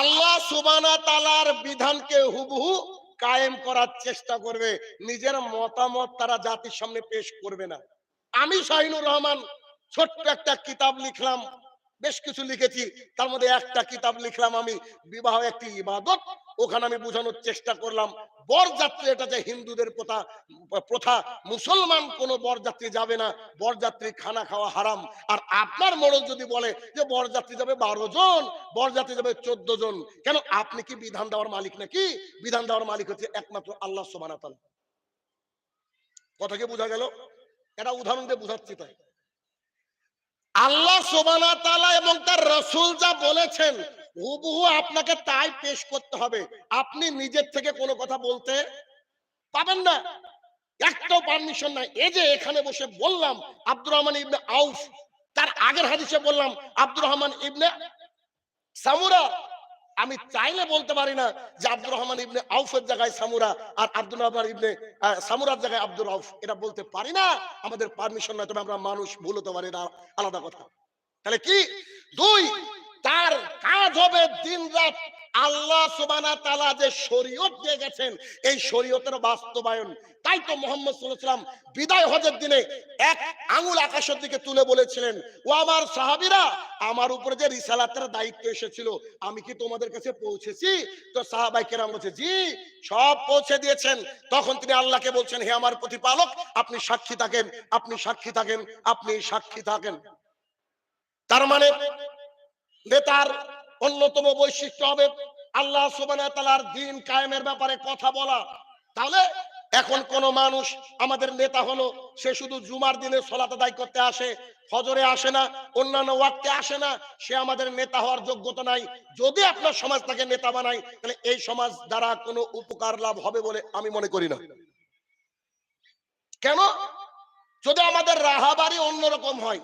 আল্লাহ সুবানা তালার বিধানকে হুবহু কায়েম করার চেষ্টা করবে। নিজের মতামত তারা জাতির সামনে পেশ করবে না। আমি শাহিনুর রহমান ছোট্ট একটা কিতাব লিখলাম। বেশ কিছু লিখেছি। তার মধ্যে একটা কিতাব লিখলাম আমি, বিবাহ একটি ইবাদত। ওখানে আমি বোঝানোর চেষ্টা করলাম, বরযাত্রী এটা যে হিন্দুদের প্রথা প্রথা, মুসলমান কোনো বরযাত্রী যাবে না। বরযাত্রী খানা খাওয়া হারাম। আর আপনার মোড়ল যদি বলে যে বরযাত্রী যাবে বারো জন, বরযাত্রী যাবে চোদ্দ জন, কেন আপনি কি বিধান দেওয়ার মালিক নাকি? বিধান দেওয়ার মালিক হচ্ছে একমাত্র আল্লাহ সোবানাতাল কথা কি বোঝা গেল? এটা উদাহরণ দিয়ে বোঝাচ্ছি তাই। আল্লাহ সোবানা তালা এবং তার রসুল যা বলেছেন, হুবহু আপনাকে তাই পেশ করতে হবে। আপনি নিজের থেকে কোনো কথা বলতে পাবেন না। একটাও পারমিশন নাই। এই যে এখানে বসে বললাম, আব্দুর রহমান ইবনে আউফ, তার আগের হাদিসে বললাম, আব্দুর রহমান ইবনে সামুরা আমি চাইলে বলতে পারি না যে আব্দুর রহমান ইবনে আউফের জায়গায় সামুরা আর আব্দুল রহমান ইবনে সামুরার জায়গায় আব্দুর আউফ। এটা বলতে পারি না। আমাদের পারমিশন না তবে আমরা মানুষ, ভুল হতে পারি না আলাদা কথা। তাহলে কি? দুই, তার কাজ হবে দিন রাত আল্লাহ সুবানা তালা যে শরীয়ত দিয়ে গেছেন, এই শরীয়তের বাস্তবায়ন। তাই তো মোহাম্মদ সাল্লাম বিদায় হজের দিনে এক আঙুল আকাশের দিকে তুলে বলেছিলেন, ও আমার সাহাবিরা, আমার উপরে যে রিসালাতের দায়িত্ব এসেছিল, আমি কি তোমাদের কাছে পৌঁছেছি? তো সাহাবাই কেরাম বলছে, জি, সব পৌঁছে দিয়েছেন। তখন তিনি আল্লাহকে বলছেন, হে আমার প্রতিপালক, আপনি সাক্ষী থাকেন, আপনি সাক্ষী থাকেন, আপনি সাক্ষী থাকেন। তার মানে নেতার অন্যতম বৈশিষ্ট্য হবে আল্লাহ ওয়া দিন কায়েমের ব্যাপারে কথা বলা। তাহলে এখন কোন মানুষ আমাদের নেতা হলো, সে শুধু জুমার দিনে সলাত আদায় করতে আসে, ফজরে আসে না, অন্যান্য ওয়াক্তে আসে না, সে আমাদের নেতা হওয়ার যোগ্যতা নাই। যদি আপনার সমাজ তাকে নেতা বানাই তাহলে এই সমাজ দ্বারা কোনো উপকার লাভ হবে বলে আমি মনে করি না। কেন? যদি আমাদের রাহাবাড়ি অন্যরকম হয়,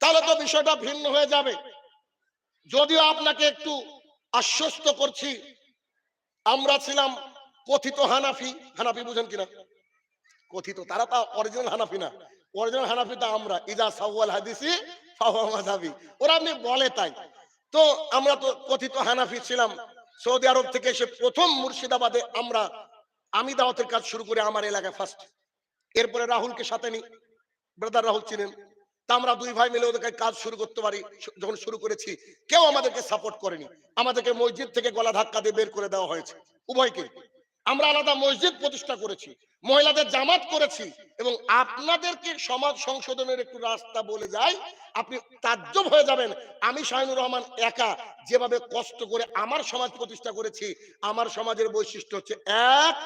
তাহলে তো বিষয়টা ভিন্ন হয়ে যাবে। যদিও আপনাকে একটু আশ্বস্ত করছি, আমরা ছিলাম কথিত হানাফি। হানাফি বুঝেন কিনা? কথিত, তারা তা অরিজিনাল হানাফি না। অরিজিনাল হানাফি তা আমরা। ইজা সাওয়াল হাদিসি ফাহুয়া ওরা আপনি বলে তাই। তো আমরা তো কথিত হানাফি ছিলাম। সৌদি আরব থেকে এসে প্রথম মুর্শিদাবাদে আমরা আমি দাওয়াতের কাজ শুরু করে আমার এলাকায় ফার্স্ট এরপরে রাহুলকে সাথে নি ব্রাদার রাহুল চিনেন? তা আমরা দুই ভাই মিলে ওদেরকে কাজ শুরু করতে পারি যখন শুরু করেছি। কেউ আমাদেরকে সাপোর্ট করেনি। আমাদেরকে মসজিদ থেকে গলা ধাক্কা দিয়ে বের করে দেওয়া হয়েছে। উভয়কে। আমরা আলাদা মসজিদ প্রতিষ্ঠা করেছি, মহিলাদের জামাত করেছি এবং আপনাদেরকে সমাজ সংশোধনের একটু রাস্তা বলে যাই, আপনি তাজ্জব হয়ে যাবেন। আমি শাহিনুর রহমান একা যেভাবে কষ্ট করে আমার সমাজ প্রতিষ্ঠা করেছি, আমার সমাজের বৈশিষ্ট্য হচ্ছে এক,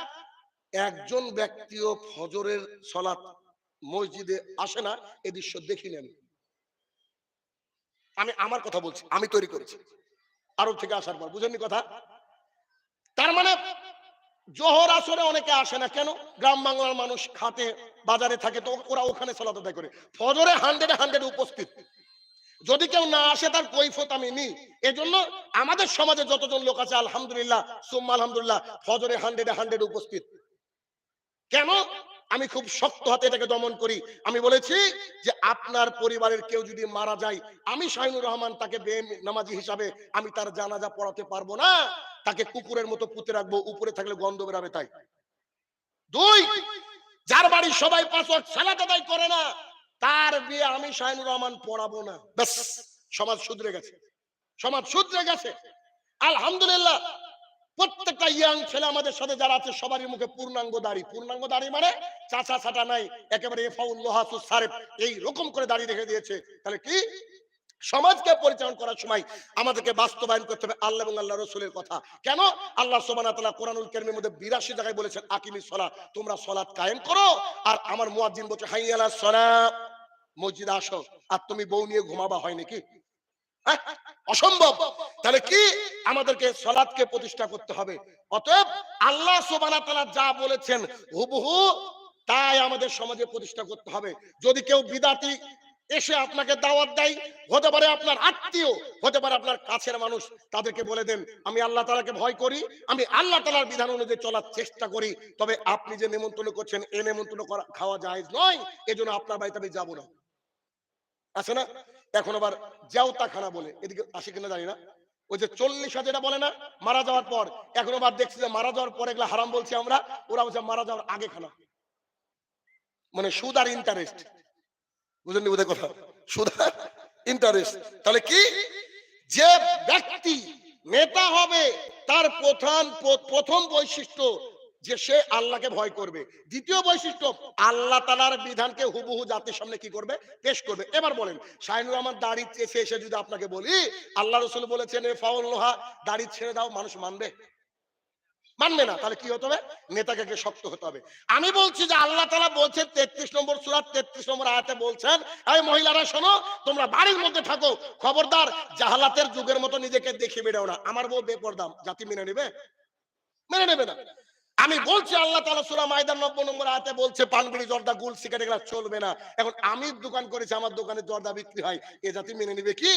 একজন ব্যক্তিও ফজরের সলাৎ মসজিদে আসে না, এ দৃশ্য দেখিনি আমি। আমি আমার কথা বলছি, আমি তৈরি করেছি। আরব থেকে আসার পর, বুঝেননি কথা? তার মানে জোহর আসরে অনেকে আসে না কেন? গ্রাম বাংলার মানুষ খাতে বাজারে থাকে, তো ওরা ওখানে সলাত আদায় করে। ফজরে হান্ড্রেড হান্ড্রেড উপস্থিত। যদি কেউ না আসে, তার কৈফত আমি নিই। এজন্য আমাদের সমাজে যতজন লোক আছে, আলহামদুলিল্লাহ, সুম্মা আলহামদুলিল্লাহ, ফজরে হান্ড্রেড হান্ড্রেড উপস্থিত। কেন? আমি খুব শক্ত হাতে এটাকে দমন করি। আমি বলেছি যে আপনার পরিবারের কেউ যদি মারা যায়, আমি শাহিনুর রহমান তাকে নামাজি হিসাবে আমি তার জানাজা পড়াতে পারব না। তাকে কুকুরের মতো পুঁতে রাখব, উপরে থাকলে গন্ধ বেরাবে তাই। দুই, যার বাড়ির সবাই পাঁচ সালাত আদায় করে না, তার বিয়ে আমি শাহিনুর রহমান পড়াবো না। ব্যাস, সমাজ শুধরে গেছে। সমাজ শুধরে গেছে। আলহামদুলিল্লাহ প্রত্যেকটা ইয়াং ছেলে আমাদের সাথে যারা আছে, সবারই মুখে পূর্ণাঙ্গ দাড়ি। পূর্ণাঙ্গ দাড়ি মানে চাচা ছাটা নাই, একেবারে এফাউল লোহাসুস সারেফ, এই রকম করে দাড়ি রেখে দিয়েছে। তাহলে কি? সমাজকে পরিচালনা করার সময় আমাদেরকে বাস্তবায়ন করতে হবে আল্লাহ এবং আল্লাহ রসুলের কথা। কেন? আল্লাহ সোবানা তালা কোরআনুল কেরমের মধ্যে বিরাশি জায়গায় বলেছেন, আকিমি সলা, তোমরা সলাৎ কায়েম করো। আর আমার মুয়াজ্জিন বলছে হাই আলা সলা মসজিদে আসো, আর তুমি বউ নিয়ে ঘুমাবা হয় নাকি? হ্যাঁ? অসম্ভব। তাহলে কি আমাদেরকে সলাৎকে প্রতিষ্ঠা করতে হবে? অতএব আল্লাহ সুবহানাহু তাআলা যা বলেছেন হুবহু তাই আমাদের সমাজে প্রতিষ্ঠা করতে হবে। যদি কেউ বিদাতি এসে আপনাকে দাওয়াত দেয়, হতে পারে আপনার আত্মীয়, হতে পারে আপনার কাছের মানুষ, তাদেরকে বলে দেন, আমি আল্লাহ তালাকে ভয় করি, আমি আল্লাহ তালার বিধান অনুযায়ী চলার চেষ্টা করি, তবে আপনি যে নেমন্তন্ন করছেন, এ নেমন্তন্ন করা, খাওয়া যায় নয়, এজন্য আপনার বাড়িতে আমি যাব না। আছে না? এখন আবার জাউতা খানা বলে, এদিকে আসে কিনা জানি না। ওই যে চল্লিশ যেটা বলে না, মারা যাওয়ার পর, এখন আবার দেখছি যে মারা যাওয়ার পর এগুলো হারাম বলছি আমরা, ওরা বলছে মারা যাওয়ার আগে খানা মানে সুদ আর ইন্টারেস্ট বুঝলেন ওদের কথা? সুদ আর ইন্টারেস্ট তাহলে কি? যে ব্যক্তি নেতা হবে, তার প্রধান প্র- প্রথম বৈশিষ্ট্য যে সে আল্লাহকে ভয় করবে। দ্বিতীয় বৈশিষ্ট্য, আল্লাহ তালার বিধানকে হুবহু জাতির সামনে কি করবে? পেশ করবে। এবার বলেন শাহিনুর রহমান দাড়ি চেষে এসে যদি আপনাকে বলি, আল্লাহ রসুল বলেছেন, এ ফাউল লোহা, দাড়ি ছেড়ে দাও, মানুষ মানবে? মানবে না। তাহলে কি হতে হবে? নেতাকে শক্ত হতে হবে। আমি বলছি যে আল্লাহ তালা বলছে তেত্রিশ নম্বর সুরাত তেত্রিশ নম্বর আয়াতে বলছেন, এই মহিলারা, শোনো, তোমরা বাড়ির মধ্যে থাকো। খবরদার, জাহালাতের যুগের মতো নিজেকে দেখে বেরো না। আমার বউ বেপরদাম। জাতি মেনে নেবে? মেনে নেবে না। আমি বলছি আল্লাহ তালা সুরা মাইদান নব্বই নম্বর আয়াতে বলছে পানবিড়ি জর্দা, গুল, সিগারেট এগুলা চলবে না। এখন আমি দোকান করেছি, আমার দোকানে জর্দা বিক্রি হয়, এ জাতি মেনে নেবে কি?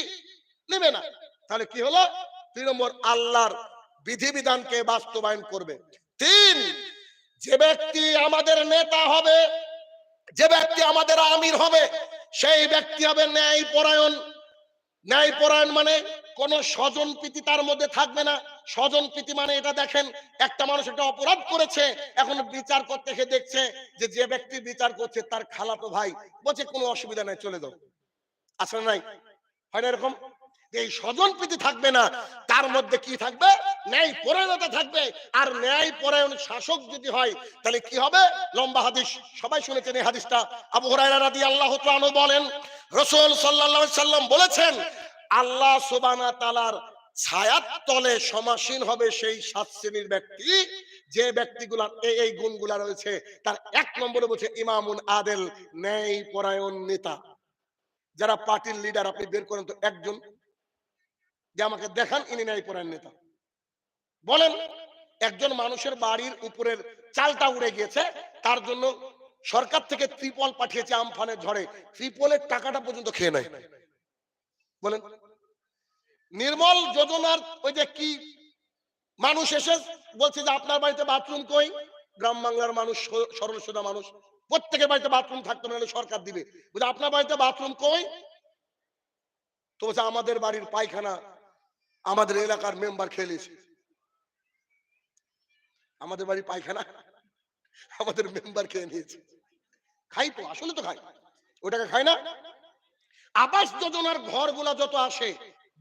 নেবে না। তাহলে কি হলো? দুই নম্বর, আল্লাহর বিধিবিধানকে বাস্তবায়ন করবে। তিন, যে ব্যক্তি আমাদের নেতা হবে, যে ব্যক্তি আমাদের আমির হবে, সেই ব্যক্তি হবে ন্যায় পরায়ণ ন্যায় পরায়ণ মানে কোন স্বজন প্রীতি তার মধ্যে থাকবে না। স্বজন প্রীতি মানে এটা দেখেন, একটা মানুষ একটা অপরাধ করেছে, এখন বিচার করতে সে দেখছে যে যে ব্যক্তি বিচার করছে তার খালাতো ভাই, বলছে কোনো অসুবিধা নাই, চলে যাও। আসলে নাই? হয় না এরকম? এই স্বজন প্রীতি থাকবে না, তার মধ্যে কি থাকবে? ন্যায় পরায়ণতা থাকবে। আর ন্যায় পরায়ণ শাসক যদি হয়, তাহলে কি হবে? লম্বা হাদিস। সবাই শুনেছেন এই হাদিসটা? আবু হুরায়রা রাদিয়াল্লাহু তাআলা বলেন, রাসূল সাল্লাল্লাহু আলাইহি সাল্লাম বলেছেন, আল্লাহ সুবহানাহু তাআলার ছায়ার তলে সমাসীন হবে সেই সাত শ্রেণির ব্যক্তি। যে ব্যক্তিগুলার এই এই গুণগুলা রয়েছে, তার এক নম্বরে বলছে, ইমামুন আদেল, ন্যায় পরায়ণ নেতা। যারা পার্টির লিডার আপনি বের করেন তো একজন যে আমাকে দেখান, ইনি ন্যায় পরায়ণ নেতা। বলেন, একজন মানুষের বাড়ির উপরের চালটা উড়ে গিয়েছে, তার জন্য সরকার থেকে ত্রিপল পাঠিয়েছে আমফানের ঝড়ে। ত্রিপলের টাকাটা পর্যন্ত খেয়ে নেয়। বলেন, নির্মল যোজনার ওই যে কি মানুষ এসে বলছে যে, আপনার বাড়িতে বাথরুম কই? গ্রাম বাংলার মানুষ সরল সোজা মানুষ। প্রত্যেকের বাড়িতে বাথরুম থাকতে না সরকার দিবে। বুঝে আপনার বাড়িতে বাথরুম কই? তো বলছে, আমাদের বাড়ির পায়খানা আমাদের এলাকার মেম্বার খেলেছে আমাদের বাড়ির পায়খানা। আমাদের মেম্বার খেয়ে নিয়েছে। খাই তো, আসলে তো খাই। ওটাকে খাই না? আবাস যোজনার ঘরগুলা যত আসে,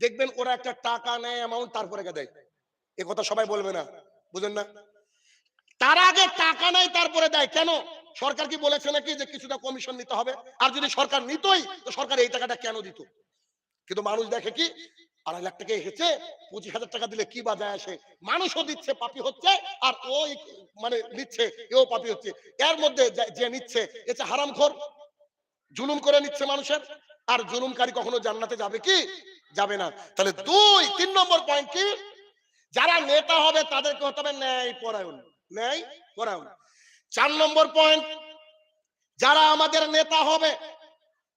দেখবেন ওরা একটা টাকা নেয় অ্যামাউন্ট তারপরে দেয়। এ কথা সবাই বলবে না। বুঝেন না? তার আগে টাকা নেয়, তারপরে দেয়। কেন? সরকার কি বলেছে নাকি যে কিছুটা কমিশন নিতে হবে? আর যদি সরকার নিতই, তো সরকার এই টাকাটা কেন দিত? কিন্তু মানুষ দেখে কি? আড়াই লাখ টাকা এসেছে, পঁচিশ হাজার টাকা দিলে কি বাজায় আসে মানুষও দিচ্ছে, পাপি হচ্ছে, আর ওই মানে নিচ্ছে, এও পাপি হচ্ছে। এর মধ্যে যে- নিচ্ছে এটা হারামখোর। জুলুম করে নিচ্ছে মানুষের। আর জুলুমকারী কখনো জান্নাতে যাবে কি? যাবে না। তাহলে দুই, তিন নম্বর পয়েন্ট কি? যারা নেতা হবে, তাদেরকে হতে হবে ন্যায় পরায়ণ। ন্যায় পরায়ণ। চার নম্বর পয়েন্ট যারা আমাদের নেতা হবে,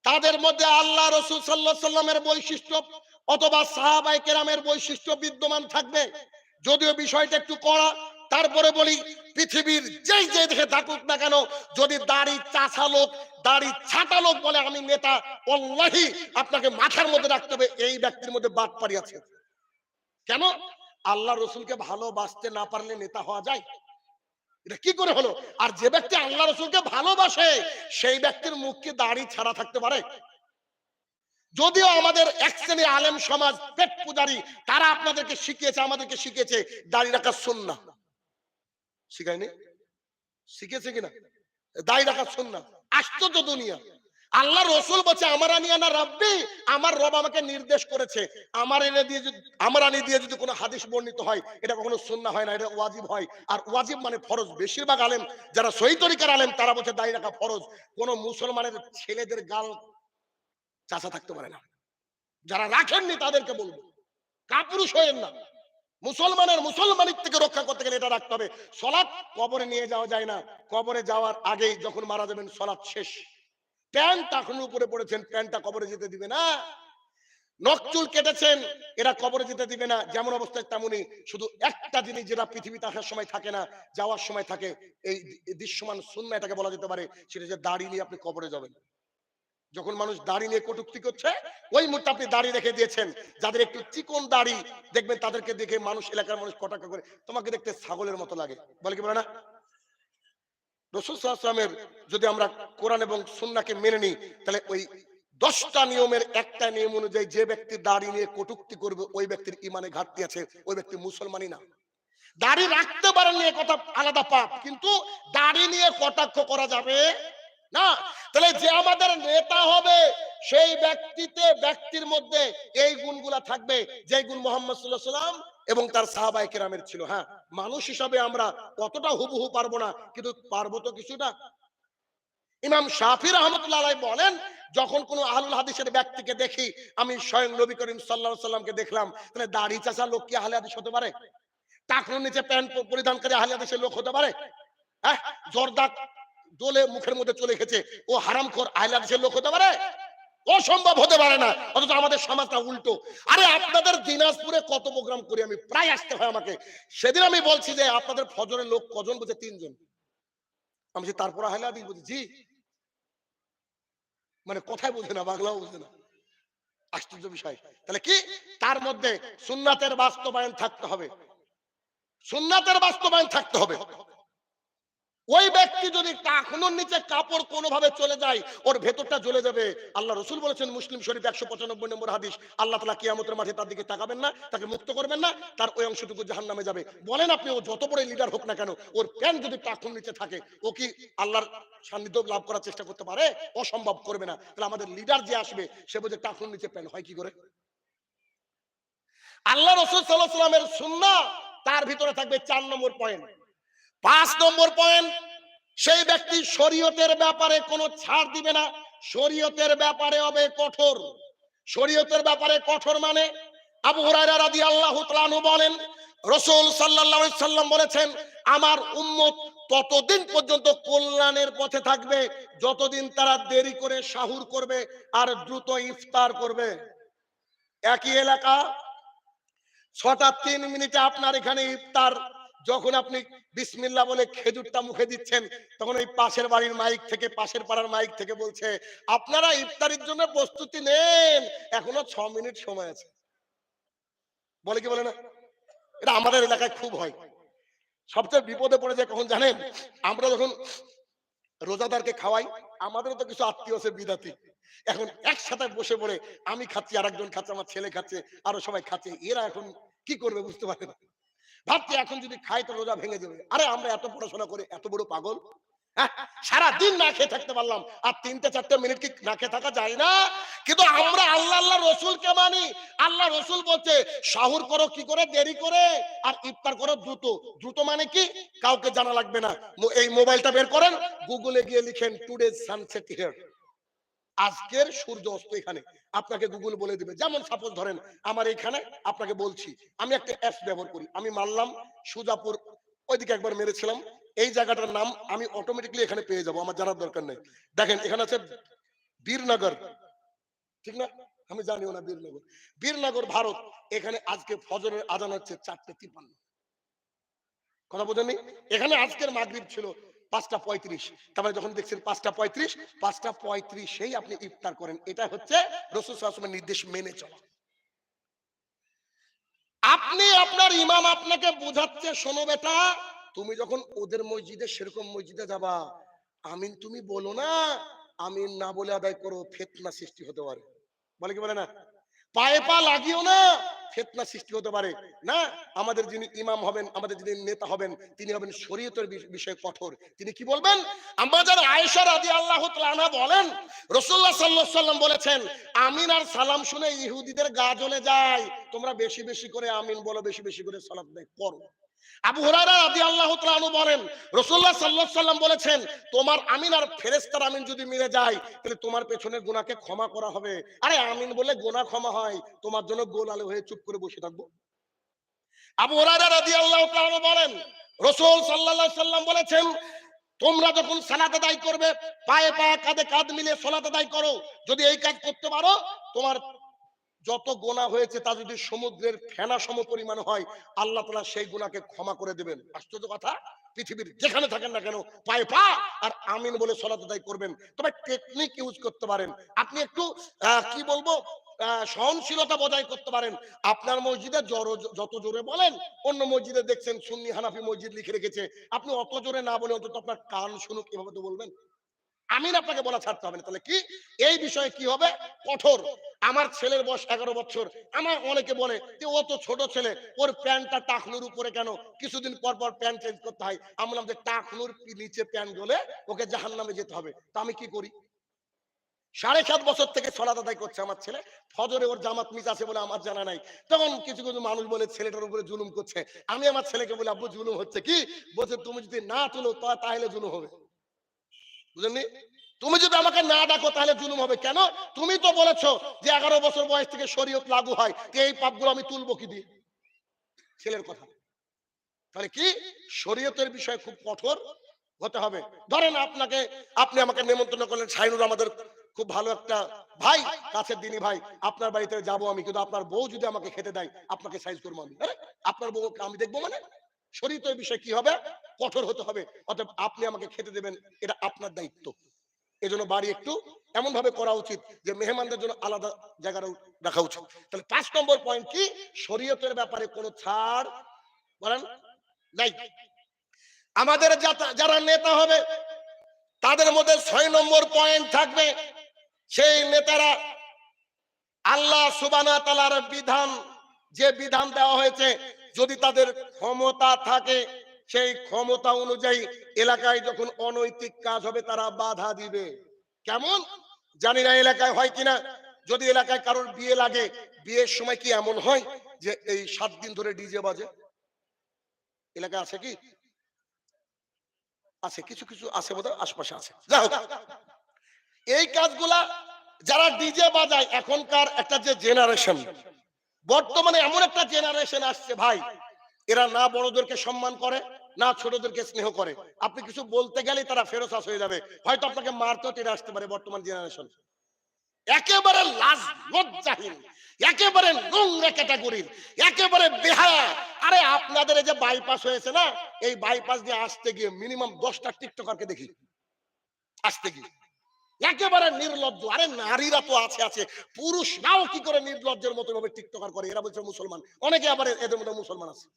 তাদের মধ্যে আল্লাহ রসুল সাল্লাহ সাল্লামের বৈশিষ্ট্য অথবা সাহাবাই কেরামের বৈশিষ্ট্য বিদ্যমান থাকবে। যদিও বিষয়টা একটু কড়া, তারপরে বলি, পৃথিবীর যেই যে দেখে থাকুক না কেন, যদি দাড়ি চাষা লোক, দাড়ি ছাটা লোক বলে আমি নেতা, অল্লাহি, আপনাকে মাথার মধ্যে রাখতে হবে, এই ব্যক্তির মধ্যে বাদ পারি আছে। কেন? আল্লাহ রসুলকে ভালোবাসতে না পারলে নেতা হওয়া যায়। এটা কি করে হলো? আর যে ব্যক্তি আল্লাহ রসুলকে ভালোবাসে, সেই ব্যক্তির মুখ কি দাড়ি ছাড়া থাকতে পারে? যদিও আমাদের এক শ্রেণির আলেম সমাজ পেট পূজারি, তারা আপনাদেরকে শিখিয়েছে, আমাদেরকে শিখিয়েছে, দাড়ি রাখা সুন্না শিখায়নি? শিখেছে কিনা? দাড়ি রাখা সুন্না আশ্চর্য দুনিয়া। আল্লাহ রসুল বলছে, আমার আনিয়া না রাব্বি, আমার রব আমাকে নির্দেশ করেছে। আমার এনে দিয়ে যদি, আমার আনি দিয়ে যদি কোনো হাদিস বর্ণিত হয়, এটা কখনো সুন্না হয় না, এটা ওয়াজিব হয়। আর ওয়াজিব মানে ফরজ। বেশিরভাগ আলেম, যারা সহি তরিকার আলেম, তারা বলছে, দাড়ি রাখা ফরজ। কোন মুসলমানের ছেলেদের গাল চাচা থাকতে পারে না। যারা রাখেননি তাদেরকে বলব। কাপুরুষ হয়েন না। মুসলমানের মুসলমানির থেকে রক্ষা করতে গেলে এটা রাখতে হবে। সলাৎ কবরে নিয়ে যাওয়া যায় না। কবরে যাওয়ার আগেই যখন মারা যাবেন সলাৎ শেষ। প্যান্ট এখন উপরে পড়েছেন, প্যান্টটা কবরে যেতে দিবে না। নকচুল কেটেছেন, এরা কবরে যেতে দিবে না। যেমন অবস্থায় তেমনই। শুধু একটা জিনিস যেটা পৃথিবীতে আসার সময় থাকে না, যাওয়ার সময় থাকে, এই দৃশ্যমান শূন্য এটাকে বলা যেতে পারে, সেটা যে দাড়ি নিয়ে আপনি কবরে যাবেন। যখন মানুষ দাড়ি নিয়ে কটুক্তি করছে, ওই মুহূর্তে আপনি দাড়ি রেখে দিয়েছেন। যাদের একটু চিকন দাড়ি, দেখবেন তাদেরকে দেখে মানুষ, এলাকার মানুষ কটাক্ষ করে। তোমাকে দেখতে ছাগলের মতো লাগে। বলে কি বলে না? রসুল সাল্লামের যদি আমরা কোরআন এবং সুন্নাকে মেনে নিই, তাহলে ওই দশটা নিয়মের একটা নিয়ম অনুযায়ী যে ব্যক্তি দাড়ি নিয়ে কটুক্তি করবে, ওই ব্যক্তির ইমানে ঘাটতি আছে, ওই ব্যক্তি মুসলমানই না। দাড়ি রাখতে পারেন নিয়ে কথা আলাদা পাপ, কিন্তু দাড়ি নিয়ে কটাক্ষ করা যাবে না, তাহলে যে আমাদের নেতা হবে, সেই ব্যক্তিতে, ব্যক্তির মধ্যে এই গুণগুলা থাকবে, যে গুণ মোহাম্মদ সাল্লাহ সাল্লাম এবং তার সাহাবাই কেরামের ছিল। হ্যাঁ মানুষ হিসাবে আমরা অতটা হুবহু পারব না, কিন্তু পারব তো কিছুটা। ইমাম শাফি রহমতুল্লাহ বলেন, যখন কোন আহলুল হাদিসের ব্যক্তিকে দেখি, আমি স্বয়ং নবী করিম সাল্লাল্লাহু সাল্লামকে দেখলাম, তাহলে দাড়ি চাচা লোক কি আহলে হাদিস হতে পারে? টাকনুর নিচে প্যান্ট পরিধানকারী আহলে হাদিসের লোক হতে পারে? হ্যাঁ জর্দা দোলে মুখের মধ্যে চলে গেছে ও হারামখোর আহলে হাদিসের লোক হতে পারে? অসম্ভব হতে পারে না। অথচ আমাদের সমাজটা উল্টো। আরে আপনাদের দিনাজপুরে কত প্রোগ্রাম করি আমি, প্রায় আসতে হয় আমাকে। সেদিন আমি বলছি যে আপনাদের ফজরের লোক কজন বুঝে তিনজন। আমি যে তারপর আহলে হাদিস? বলছি, জি। মানে কথাই বোঝে না, বাংলাও বোঝে না। আশ্চর্য বিষয়। তাহলে কি? তার মধ্যে সুন্নাতের বাস্তবায়ন থাকতে হবে। সুন্নাতের বাস্তবায়ন থাকতে হবে। ওই ব্যক্তি যদি টাকনুর নিচে কাপড় কোনোভাবে চলে যায়, ওর ভেতরটা জ্বলে যাবে। আল্লাহ রসুল বলেছেন, মুসলিম শরীফ একশো পঁচানব্বই নম্বর হাদিস, আল্লাহ তালা কিয়ামতের মাঠে তার দিকে তাকাবেন না, তাকে মুক্ত করবেন না, তার ওই অংশটুকু জাহান নামে যাবে। বলেন আপনি, ও যত বড় লিডার হোক না কেন, ওর প্যান্ট যদি টাকনুর নিচে থাকে, ও কি আল্লাহর সান্নিধ্য লাভ করার চেষ্টা করতে পারে? অসম্ভব করবে না। তাহলে আমাদের লিডার যে আসবে, সে বোঝে টাকনুর নিচে প্যান্ট হয় কি করে? আল্লাহ রসুল সাল্লাহ সাল্লামের সুন্না তার ভিতরে থাকবে চার নম্বর পয়েন্ট পাঁচ নম্বর পয়েন্ট সেই ব্যক্তি শরীয়তের ব্যাপারে কোনো ছাড় দিবে না। শরীয়তের ব্যাপারে হবে কঠোর। শরীয়তের ব্যাপারে কঠোর মানে আবু হুরায়রা রাদিয়াল্লাহু তাআলা বলেন, রাসূল সাল্লাল্লাহু আলাইহি সাল্লাম বলেছেন, আমার উম্মত ততদিন পর্যন্ত কল্যাণের পথে থাকবে, যতদিন তারা দেরি করে সাহুর করবে আর দ্রুত ইফতার করবে। একই এলাকা, ছটা তিন মিনিটে আপনার এখানে ইফতার যখন আপনি বিসমিল্লা বলে খেজুরটা মুখে দিচ্ছেন, তখন ওই পাশের বাড়ির মাইক থেকে, পাশের পাড়ার মাইক থেকে বলছে, আপনারা ইফতারির জন্য প্রস্তুতি নেন। এখনও ছ মিনিট সময় আছে। বলে কি বলে না? এটা আমাদের এলাকায় খুব হয়। সবচেয়ে বিপদে পড়ে যায় কখন জানেন? আমরা যখন রোজাদারকে খাওয়াই, আমাদেরও তো কিছু আত্মীয় আছে বিদাতি। এখন একসাথে বসে পড়ে, আমি খাচ্ছি আর একজন খাচ্ছে, আমার ছেলে খাচ্ছে, আরও সবাই খাচ্ছে, এরা এখন কি করবে বুঝতে পারে না। ভাবছি এখন যদি খাই তো রোজা ভেঙে যাবে। আরে আমরা এত পড়াশোনা করে এত বড় পাগল? হ্যাঁ, সারা দিন না খেয়ে থাকতে পারলাম। আর তিনটে চারটে মিনিট কি না খেয়ে থাকা যায় না? কিন্তু আমরা আল্লাহ আল্লাহ মানি। আল্লাহ রসুল বলছে শাহুর করো কি করে? দেরি করে। আর ইফতার করো দ্রুত। দ্রুত মানে কি? কাউকে জানা লাগবে না। এই মোবাইলটা বের করেন গুগলে গিয়ে লিখেন টুডে সানসেট হিয়ার আজকের সূর্য অস্ত এখানে। আপনাকে গুগল বলে দিবে। যেমন সাপোজ ধরেন, আমার এখানে আপনাকে বলছি, আমি একটা অ্যাপস ব্যবহার করি। আমি মারলাম, সুজাপুর ওইদিকে একবার মেরেছিলাম। এই জায়গাটার নাম আমি অটোমেটিকলি এখানে পেয়ে যাব, আমার জানার দরকার নেই। দেখেন, এখানে আছে বীরনগর। ঠিক না? আমি জানিও না বীরনগর। বীরনগর, ভারত, এখানে আজকে ফজরের আজান হচ্ছে চারটে তিপ্পান্ন। কথা বোঝেননি? এখানে আজকের মাগরিব ছিল পাঁচটা পঁয়ত্রিশ। তারপরে যখন দেখছেন পাঁচটা পঁয়ত্রিশ, পাঁচটা পঁয়ত্রিশেই আপনি ইফতার করেন। এটা হচ্ছে রসুল সাল্লামের নির্দেশ মেনে চলা। আপনি আপনার ইমাম আপনাকে বোঝাচ্ছে, শোনো বেটা, তুমি যখন ওদের মসজিদে, সেরকম মসজিদে যাবা, আমিন তুমি বলো না, আমিন না বলে আদায় করো, ফেতনা সৃষ্টি হতে পারে। বলে কি বলে না? পায়ে পা লাগিও না ফেতনা সৃষ্টি হতে পারে। না, আমাদের যিনি ইমাম হবেন, আমাদের যিনি নেতা হবেন, তিনি হবেন শরীয়তের বিষয়ে কঠোর। তিনি কি বলবেন? আমাদের আয়েশা রাদি আল্লাহ আনহা বলেন রসুল্লাহ সাল্লাহ সাল্লাম বলেছেন, আমিন আর সালাম শুনে ইহুদিদের গা জ্বলে যায়। তোমরা বেশি বেশি করে আমিন বলো, বেশি বেশি করে সালাম দেয় করো। আবু হুরায়রা রাদিয়াল্লাহু তাআলা বলেন, রাসূলুল্লাহ সাল্লাল্লাহু আলাইহি সাল্লাম বলেছেন, তোমার আমিন আর ফেরেশতার আমিন যদি মিলে যায়, তাহলে তোমার পেছনে গুনাহকে ক্ষমা করা হবে। আরে, আমিন বলে গুনাহ ক্ষমা হয়, তোমার জন্য গোল আলো হয়ে চুপ করে বসে থাকব। আবু হুরায়রা রাদিয়াল্লাহু তাআলা বলেন, রাসূল সাল্লাল্লাহু সাল্লাম বলেছেন, তোমরা যখন সালাত আদায় করবে, পায়ে পায়ে কাঁধে কাঁধ মিলিয়ে সালাত আদায় করো। যদি এই কাজ করতে পারো, তোমার যত গোনা হয়েছে তা যদি সমুদ্রের ফেনা সম পরিমাণ হয়, আল্লাহ তালা সেই গুণাকে ক্ষমা করে দেবেন। আশ্চর্য কথা, পৃথিবীর যেখানে থাকেন না কেন, পায়ে পা আর আমিন বলে সলাত আদায় করবেন। তবে টেকনিক ইউজ করতে পারেন। আপনি একটু কি বলব সহনশীলতা বজায় করতে পারেন। আপনার মসজিদে যত জোরে বলেন, অন্য মসজিদে দেখছেন সুন্নি হানাফি মসজিদ লিখে রেখেছে। আপনি অত জোরে না বলে অন্তত আপনার কান শুনুক, এভাবে তো বলবেন। আপনাকে বলা ছাড়তে হবে না। তাহলে কি? এই বিষয়ে কি হবে? কঠোর। আমার ছেলের বয়স এগারো বছর। আমার অনেকে বলে যে, ও তো ছোট ছেলে, ওর প্যান্টটা টাকনুর উপরে কেন? কিছুদিন পর পর প্যান্ট চেঞ্জ করতে হয়। আমি বললাম যে, টাকনুর নিচে প্যান্ট গলে ওকে জাহান নামে যেতে হবে। তা আমি কি করি? সাড়ে সাত বছর থেকে সলাত আদায় করছে আমার ছেলে। ফজরে ওর জামাত মিস আছে বলে আমার জানা নাই। তখন কিছু কিছু মানুষ বলে, ছেলেটার উপরে জুলুম করছে। আমি আমার ছেলেকে বলে, আব্বু, জুলুম হচ্ছে কি? বলছে, তুমি যদি না তুলো তাহলে জুলুম হবে। বুঝলেন তুমি যদি আমাকে না ডাকো, তাহলে জুলুম হবে কেন? তুমি তো বলেছ যে এগারো বছর বয়স থেকে শরীয়ত লাগু হয় এই পাপগুলো আমি তুলবো কি দিয়ে? ছেলের কথা। তাহলে কি? শরীয়তের বিষয় খুব কঠোর হতে হবে। ধরেন আপনাকে, আপনি আমাকে নেমন্তন্ন করলেন সাইনুর আমাদের খুব ভালো একটা ভাই, কাছের দিনই ভাই, আপনার বাড়িতে যাব আমি, কিন্তু আপনার বউ যদি আমাকে খেতে দেয়, আপনাকে সাইজ করব আমি। আপনার বউ আমি দেখব মানে? শরীয়তের বিষয় কি হবে? কঠোর হতে হবে। অতএব আপনি আমাকে খেতে দেবেন, এটা আপনার দায়িত্ব। এজন্য বাড়ি একটু এমন ভাবে করা উচিত যে মেহমানদের জন্য আলাদা জায়গায় রাখা উচিত। তাহলে পাঁচ নম্বর পয়েন্ট কি? শরীয়তের ব্যাপারে কোনো ছাড় বলেন? নাই। আমাদের যারা নেতা হবে, তাদের মধ্যে ছয় নম্বর পয়েন্ট থাকবে সেই নেতারা আল্লাহ সুবানা তালার বিধান, যে বিধান দেওয়া হয়েছে, যদি তাদের ক্ষমতা থাকে, সেই ক্ষমতা অনুযায়ী এলাকায় যখন অনৈতিক কাজ হবে, তারা বাধা দিবে। কেমন? জানি না এলাকায় হয় কিনা। যদি এলাকায় কারোর বিয়ে লাগে, বিয়ের সময় কি এমন হয় যে এই সাত দিন ধরে ডিজে বাজে? এলাকায় আছে কি? আছে, কিছু কিছু আছে বোধহয়, আশপাশে আছে। যাই হোক। এই কাজগুলা যারা ডিজে বাজায় এখনকার একটা যে জেনারেশন বর্তমানে এমন একটা জেনারেশন আসছে ভাই, এরা না বড়দেরকে সম্মান করে, না ছোটদেরকে স্নেহ করে। আপনি কিছু বলতে গেলে তারা ফেরোসাস হয়ে যাবে। হয়তো আপনাকে মারতেও টেনে আসতে পারে বর্তমান জেনারেশন একেবারে লাজ একেবারে নোংরা ক্যাটাগরির একেবারে বেহায়া। আরে আপনাদের যে বাইপাস হয়েছে না, এই বাইপাস দিয়ে আসতে গিয়ে মিনিমাম দশটা টিকটকারকে দেখি। আসতে গিয়ে। একেবারে নির্লজ্জ। আরে নারীরা তো আছে আছে। পুরুষরাও কি করে নির্লজ্জের মতো ভাবে টিকটকার করে? এরা বলছে মুসলমান। অনেকে আবার এদের মধ্যে মুসলমান আছে।